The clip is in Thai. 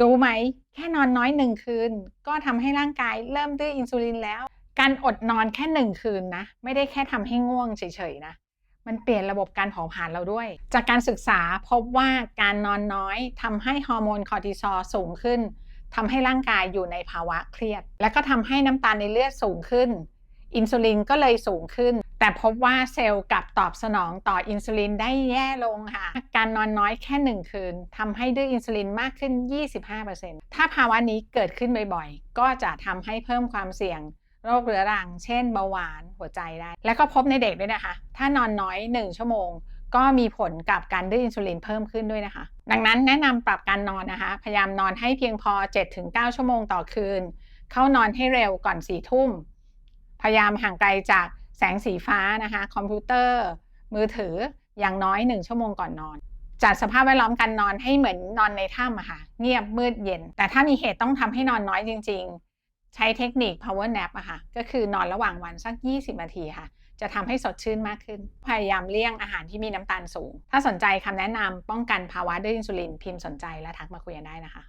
รู้ไหม แค่นอนน้อยหนึ่งคืน ก็ทำให้ร่างกายเริ่มดื้ออินซูลินแล้ว การอดนอนแค่หนึ่งคืนนะ ไม่ได้แค่ทำให้ง่วงเฉยๆนะ มันเปลี่ยนระบบการเผาผลาญเราด้วย จากการศึกษาพบว่าการนอนน้อยทำให้ฮอร์โมนคอร์ติซอลสูงขึ้นทำให้ร่างกายอยู่ในภาวะเครียด และก็ทำให้น้ำตาลในเลือดสูงขึ้น อินซูลินก็เลยสูงขึ้น แต่พบว่าเซลล์กลับตอบสนองต่ออินซูลินได้แย่ลงค่ะ การนอนน้อยแค่หนึ่งคืนทำให้ดื้ออินซูลินมากขึ้น 25%ถ้าภาวะนี้เกิดขึ้นบ่อยๆ ก็จะทำให้เพิ่มความเสี่ยงโรคเรื้อรัง เช่นเบาหวานหัวใจได้ และก็พบในเด็กด้วยนะคะ ถ้านอนน้อย 1 ชั่วโมง ก็มีผลกับการดื้ออินซูลินเพิ่มขึ้นด้วยนะคะ ดังนั้นแนะนำปรับการนอนนะคะ พยายามนอนให้เพียงพอ 7-9 ชั่วโมงต่อคืน เข้านอนให้เร็วก่อน4ทุ่ม พยายามห่างไกลจาก แสงสีฟ้านะคะ คอมพิวเตอร์ มือถืออย่างน้อย 1 ชั่วโมงก่อนนอน จัดสภาพแวดล้อมการนอนให้เหมือนนอนในถ้ำอะค่ะเงียบมืดเย็น แต่ถ้ามีเหตุต้องทำให้นอนน้อยจริง ๆ ใช้เทคนิค power nap อะค่ะก็คือนอนระหว่างวันสัก 20 นาทีค่ะ จะทำให้สดชื่นมากขึ้น พยายามเลี่ยงอาหารที่มีน้ำตาลสูง ถ้าสนใจคำแนะนำป้องกันภาวะดื้ออินซูลินพิมพ์สนใจและทักมาคุยกันได้นะคะ